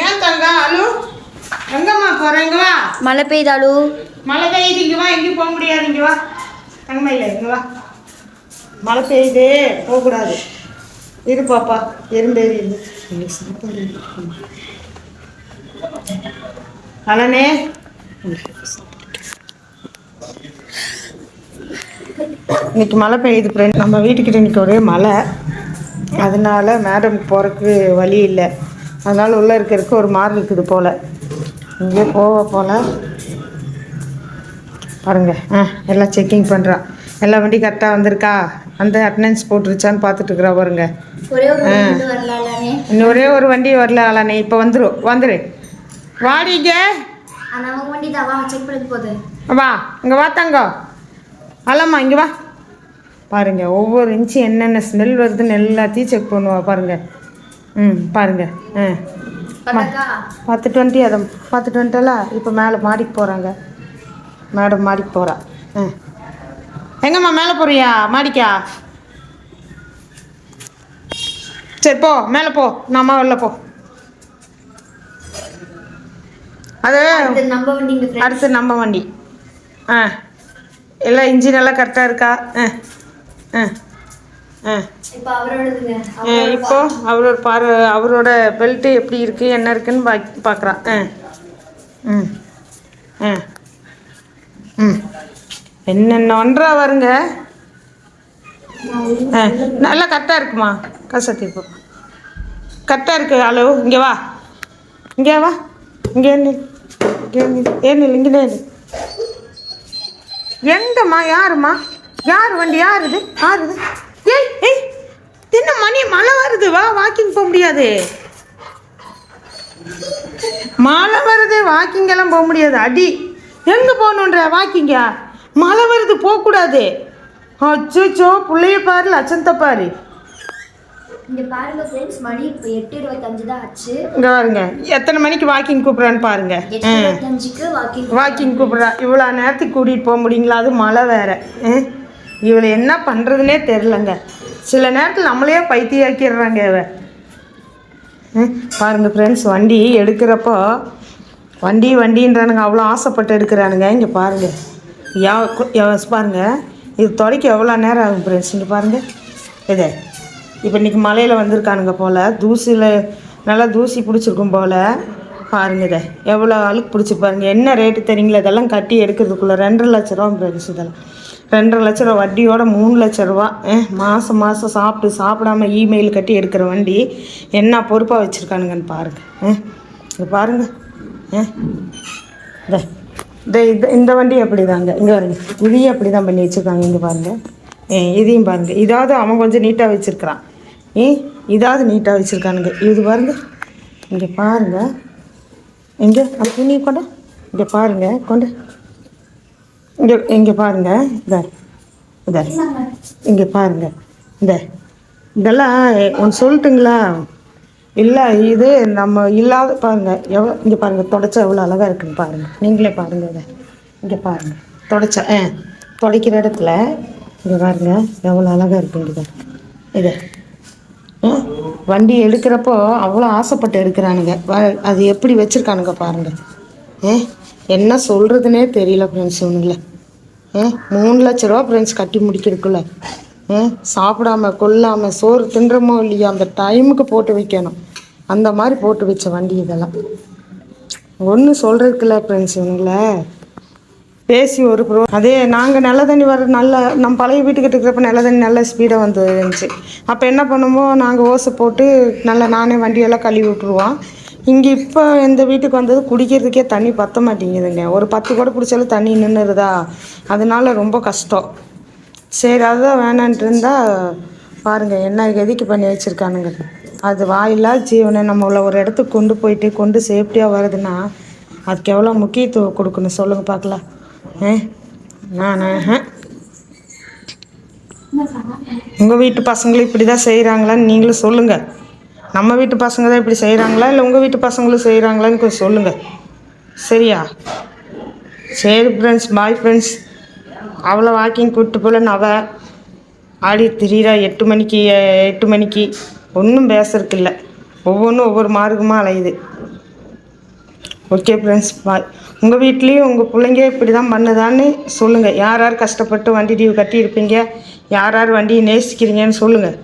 ஏன் தங்க அலு? எங்கம்மா போற? இங்க வா. மழை பெய்தாலு மழை பெய்யுது இங்க வா. எங்கேயும் போக முடியாது இங்க வா. தங்கமையில இங்க வா. மழை பெய்யுது போகக்கூடாது இரு பாப்பா எறும்பேறி இருந்து சாப்பாடு. அலனே. இன்னைக்கு மழை பெய்யுது ஃப்ரெண்ட் நம்ம வீட்டுக்கிட்ட இன்னைக்கு ஒரே மழை. அதனால மேடம் போகிறதுக்கு வழி இல்லை. அதனால் உள்ளே இருக்கிறதுக்கு ஒரு மாதிரி இருக்குது போல். இங்கே போக போல். பாருங்க. ஆ எல்லாம் செக்கிங் பண்ணுறான் எல்லா வண்டி கரெக்டாக வந்திருக்கா? அந்த அட்டண்டன்ஸ் போட்டுருச்சான்னு பார்த்துட்டு இருக்கிறா பாருங்க. ஒரே ஒரு வண்டி வரலானே இன்னும் ஒரே ஒரு வண்டி வரல அலனே இப்போ வந்துடும் வந்துரு. வாடிங்க வா இங்கே வா தங்கோ. அல்லம்மா இங்கே வா. பாருங்க ஒவ்வொரு இன்ச்சு என்னென்ன ஸ்மெல் வருதுன்னு எல்லாத்தையும் செக் பண்ணுவா பாருங்க. ம் பாருங்க. ஆ. பார்த்துட்டு வந்துட்டு அதை பார்த்துட்டு வந்துட்டாலா இப்போ மேலே மாடிக்கு போகிறாங்க மேடம் மாடிக்கு போகிறா ஆ. எங்கம்மா மேலே போறியா? மாடிக்கா? சரி போ மேலே போ. நம்ம வெளில போ. அது அடுத்து நம்ம வண்டி ஆ. எல்லாம் இன்ஜின் எல்லாம் கரெக்டாக இருக்கா? ஆ. ஆ. இப்போ அவரோட பாரு அவரோட பெல்ட்டு எப்படி இருக்குது என்ன இருக்குன்னு பா பார்க்குறான் ஆ. ம். ஆ. ம். என்னென்ன ஒன்றா வருங்க ஆ நல்லா கரெக்டாக இருக்குமா? கசத்தி இப்போ கரெக்டாக இருக்கு அளவு இங்கே வா. இங்கே வா. இங்கே நில் இங்கே நில் ஏன் நில் இங்கே நில் எங்கம்மா யாரும்மா? யார் வண்டி? யார் இது? யார் இது? மணி மழை வருது வா வாக்கிங் போக முடியாது. மழை வருது வாக்கிங் எல்லாம் போக முடியாது. அடி எங்கே போகணுன்ற வாக்கிங்கா மழை வருது போகக்கூடாது அச்சோ பிள்ளைய பாரு லட்சத்தை பாரு. இங்க பாருங்க ஃப்ரெண்ட்ஸ் மணி இப்போ எட்டு இருபத்தஞ்சு தான் ஆச்சு. இங்கே பாருங்க எத்தனை மணிக்கு வாக்கிங் கூப்பிட்றான்னு பாருங்க. இருபத்தஞ்சுக்கு வாக்கிங் வாக்கிங் கூப்பிட்றா. இவ்வளோ நேரத்துக்கு கூட்டிகிட்டு போக முடியுங்களா? அது மழை வேற? இவளை என்ன பண்ணுறதுனே தெரிலங்க சில நேரத்தில் நம்மளே பைத்தியாக்கிடுறாங்க இவ. ம்? பாருங்க ஃப்ரெண்ட்ஸ் வண்டி எடுக்கிறப்போ வண்டி வண்டின்றானுங்க அவ்வளோ ஆசைப்பட்டு எடுக்கிறானுங்க. இங்கே பாருங்க. யா பாருங்கள் பாருங்க. இது தொலைக்க எவ்வளோ நேரம் ஆகும் ஃப்ரெண்ட்ஸ் இங்கே பாருங்க. இது இப்போ இன்றைக்கி மலையில் வந்திருக்கானுங்க போல். தூசியில் நல்லா தூசி பிடிச்சிருக்கும் போல். பாருங்க இதை எவ்வளோ அழுக்கு பிடிச்சி பாருங்கள் என்ன ரேட்டு தெரியுங்களா? இதெல்லாம் கட்டி எடுக்கிறதுக்குள்ளே ரெண்டரை லட்ச ரூபா ஃப்ரெண்ட்ஸ் இதெல்லாம். ரெண்டரை லட்ச ரூபா வட்டியோட மூணு லட்ச ரூபா மாதம் மாதம் சாப்பிட்டு சாப்பிடாம இமெயில் கட்டி எடுக்கிற வண்டி என்ன பொறுப்பாக வச்சுருக்கானுங்கன்னு பாருங்க. இது பாருங்க. ம் இந்த இந்த இந்த இந்த வண்டி அப்படி தாங்க இங்கே வருங்க இதையும் அப்படி தான் பண்ணி வச்சுருக்காங்க. இங்கே பாருங்க. இதையும் பாருங்க. இதாவது அவன் கொஞ்சம் நீட்டாக வச்சுருக்கிறான். ஏ இதாவது நீட்டாக வச்சுருக்கானுங்க. இது பாருங்க. இங்கே பாருங்கள் இங்கே அந்த துணியை கொண்டு இங்கே பாருங்க கொண்டு. இங்கே இங்கே பாருங்க இந்த இந்த இங்கே பாருங்க இந்த இதெல்லாம் ஒன்று சொல்லட்டுங்களா? இல்லை இது நம்ம இல்லாத பாருங்க எவ்வளோ இங்கே பாருங்க தொடச்சா எவ்வளோ அழகாக இருக்குன்னு பாருங்க. நீங்களே பாருங்க இதை. இங்கே பாருங்க தொடச்சா ஆ துடைக்கிற இடத்துல இங்கே பாருங்க எவ்வளோ அழகாக இருக்குங்க இதை இதை. வண்டி எடுக்கிறப்போ அவ்வளோ ஆசைப்பட்டு எடுக்கிறானுங்க. வ- அது எப்படி வச்சுருக்கானுங்க பாருங்க. ஏ என்ன சொல்கிறதுனே தெரியல ஃப்ரெண்ட்ஸ் இவனுங்கள. ஏ மூணு லட்ச ரூபா ஃப்ரெண்ட்ஸ் கட்டி முடிக்கிறதுக்குள்ள. ஏ சாப்பிடாம கொல்லாமல் சோறு தின்றமோ இல்லையோ அந்த டைமுக்கு போட்டு வைக்கணும். அந்த மாதிரி போட்டு வச்ச வண்டி இதெல்லாம். ஒன்றும் சொல்கிறதுக்குல ஃப்ரெண்ட்ஸ் இவனுங்கள. பேசி ஒரு ப்ரோ அதே நாங்கள் நல்ல தண்ணி வர நல்ல நம்ம பழைய வீட்டுக்கிட்ட இருக்கிறப்ப நல்ல தண்ணி நல்ல ஸ்பீடாக வந்து இருந்துச்சு. அப்போ என்ன பண்ணுவோம் நாங்கள் ஓசை போட்டு நல்லா நானே வண்டியெல்லாம் கழுவி விட்ருவோம் இங்கே இப்போ இந்த வீட்டுக்கு வந்தது குடிக்கிறதுக்கே தண்ணி பத்த மாட்டேங்குதுங்க. ஒரு பத்து கூட பிடிச்சாலும் தண்ணி நின்றுருதா அதனால ரொம்ப கஷ்டம். சரி அதுதான் வேணான்ட்டு இருந்தால் பாருங்கள் என்ன கதிக்கு பண்ணி வச்சுருக்கானுங்க. அது வாயில்லா ஜீவனை நம்மளை ஒரு இடத்துக்கு கொண்டு போயிட்டு கொண்டு சேஃப்டியாக வருதுன்னா அதுக்கு எவ்வளோ முக்கியத்துவம் கொடுக்கணும்? சொல்லுங்கள் பார்க்கலாம். நான் உங்கள் வீட்டு பசங்களும் இப்படி தான் செய்கிறாங்களான்னு நீங்களும் சொல்லுங்கள் நம்ம வீட்டு பசங்க தான் இப்படி செய்கிறாங்களா இல்லை உங்கள் வீட்டு பசங்களும் செய்கிறாங்களான்னு கொஞ்சம் சொல்லுங்கள் சரியா? சரி ஃப்ரெண்ட்ஸ் பாய் ஃப்ரெண்ட்ஸ் அவளை வாக்கிங் கூப்பிட்டு போல நவ ஆடி திரியிறா. எட்டு மணிக்கு எட்டு மணிக்கு. ஒன்றும் பேசுறதுக்கு இல்லை. ஒவ்வொன்றும் ஒவ்வொரு மார்க்கமாக அலையுது. ஓகே ஃப்ரெண்ட்ஸ் பாய் உங்கள் வீட்லேயும் உங்கள் பிள்ளைங்க இப்படி தான் பண்ணுதான்னு சொல்லுங்கள் யார் யார் கஷ்டப்பட்டு வண்டி டியூ கட்டியிருப்பீங்க? யார் யார் வண்டியை நேசிக்கிறீங்கன்னு சொல்லுங்கள்